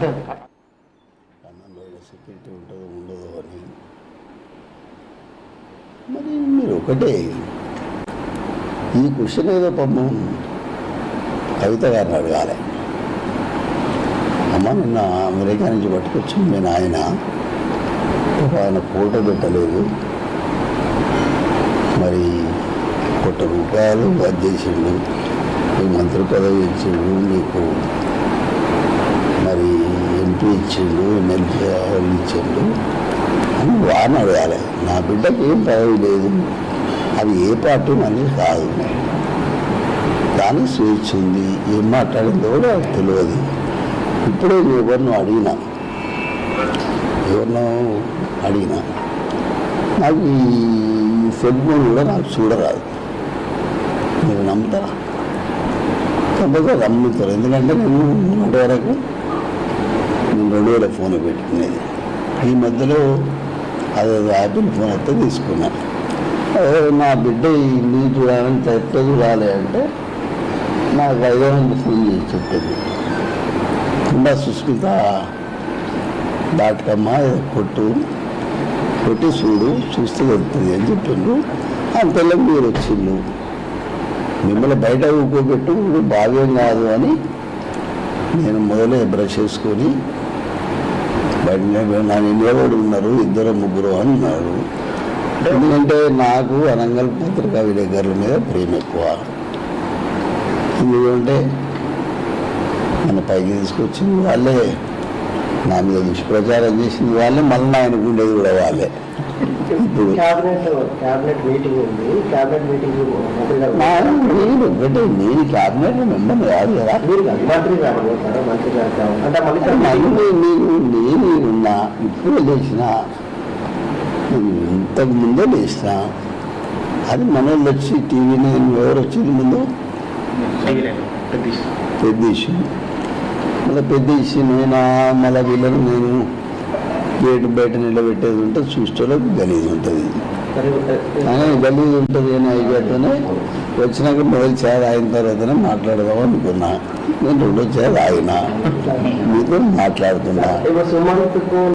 అంతే కన్నంలో సెక్యూరిటీ ఉంటుందో ఉండదు అని మరి మీరు ఒకటే. ఈ క్వశ్చన్ ఏదో పాపం కవిత గారిని అడగాలి. అమ్మ నిన్న అమెరికా నుంచి పట్టుకొచ్చి మీ నాయన ఆయన ఫోటో పెట్టలేదు. మరి కోట్ల రూపాయలు అది చేసిండు. మంత్రి పదవి ఇచ్చిండు నీకు ఇచ్చిండు ఎమ్మెల్యే వాళ్ళు ఇచ్చిండు. అని వారిని అడగాలి. నా బిడ్డకి ఏం పదవి లేదు. అది ఏ పార్టీ మనిషి కాదు. కానీ స్వేచ్ఛ ఉంది. ఏం మాట్లాడిందో కూడా తెలియదు. ఇప్పుడే ఎవరినో అడిగినా. ఎవరినో అడిగినా. నాకు ఈ సెల్ ఫోన్ కూడా నాకు చూడరాదు. మీరు నమ్ముతారా? కాకపోతే నమ్ముతారు. ఎందుకంటే నేను మొన్నటి రెండు వేల ఫోన్ పెట్టుకునేది. ఈ మధ్యలో అది యాపిల్ ఫోన్ అయితే తీసుకున్నా. అదే నా బిడ్డ ఈ నీ రావాలని ఎట్లా చూడాలి అంటే నాకు ఐదో వందల ఫోన్ చేసి చెప్పింది. కుండా సుస్మిత డాట్ కొట్టు కొట్టి చూడు చూస్తే వెళ్తుంది అని చెప్పిండ్రు. అంతలో మీరు వచ్చిండు మిమ్మల్ని బయట ఊకోబెట్టు భావ్యం కాదు అని నేను మొదలే బ్రష్ చేసుకొని బయట నా నిలబడి ఉన్నారు ఇద్దరు ముగ్గురు అన్నాడు ఎందుకంటే నాకు అనంగల్ పత్రికా విలేకరుల మీద ప్రేమ ఎక్కువ. ఎందుకంటే నన్ను పైకి తీసుకొచ్చి వాళ్ళే. నా మీద దుష్ప్రచారం చేసింది వాళ్ళే మళ్ళీ ఆయనకు ఉండేది కూడా వాళ్ళే. ఇప్పుడు నా- నేను క్యాబినెట్ మెంబర్ కాదు కదా. అంటే నేను ఉన్నా ఇప్పుడు లేచిన ఇంతకు ముందే లేచిన అది మనోళ్ళు వచ్చి టీవీ నేను ఎవరు వచ్చింది ముందు? పెద్ద ఇష్యూ మళ్ళీ పెద్ద ఇచ్చి నేను మళ్ళీ వీళ్ళను నేను గేటు బయట నిలబెట్టేది ఉంటే చూసేటోళ్ళకి గలీజ్ ఉంటుంది. కానీ గలీజ్ ఉంటుంది అని అయిపోతేనే వచ్చినాక మొదటి చేయాలి అయిన తర్వాతనే మాట్లాడదాం అనుకున్నా. నేను రెండో చేయాలి ఆయన మీతో మాట్లాడుతున్నా.